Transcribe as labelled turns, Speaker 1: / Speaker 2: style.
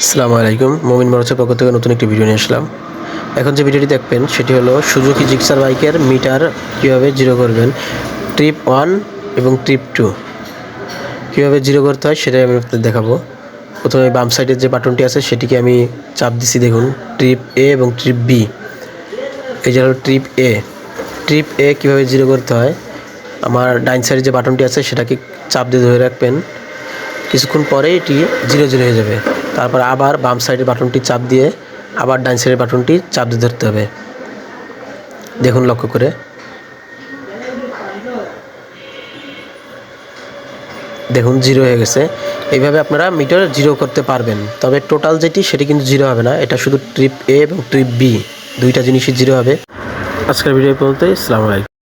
Speaker 1: আসসালামু আলাইকুম। মোমিন মরচের পক্ষ থেকে নতুন একটি ভিডিও নিয়ে আসলাম। এখন যে ভিডিওটি দেখবেন, সেটি হলো সুজুকি জিক্সার বাইকের মিটার কীভাবে জিরো করবেন। ট্রিপ ওয়ান এবং ট্রিপ টু কীভাবে জিরো করতে হয় সেটাই আমি আপনাদের দেখাবো। প্রথমে বাম সাইডের যে বাটনটি আছে, সেটিকে আমি চাপ দিছি, দেখুন। ট্রিপ এ এবং ট্রিপ বি এই যে হলো ট্রিপ এ ট্রিপ এ কীভাবে জিরো করতে হয়? আমার ডাইন সাইডে যে বাটনটি আছে, সেটাকে চাপ দিয়ে ধরে রাখবেন। কিছুক্ষণ পরে এটি জিরো জিরো হয়ে যাবে। তারপর আবার বাম সাইডের বাটনটি চাপ দিয়ে আবার ডান সাইডের বাটনটি চাপ দিয়ে ধরতে হবে। দেখুন লক্ষ্য করে। দেখুন জিরো হয়ে গেছে। এইভাবে আপনারা মিটার জিরো করতে পারবেন। তবে টোটাল যেটি, সেটি কিন্তু জিরো হবে না। এটা শুধু ট্রিপ এ এবং ট্রিপ বি দুইটা জিনিসই জিরো হবে। আজকের ভিডিও পর্যন্ত ইসলাম আলাইকুম।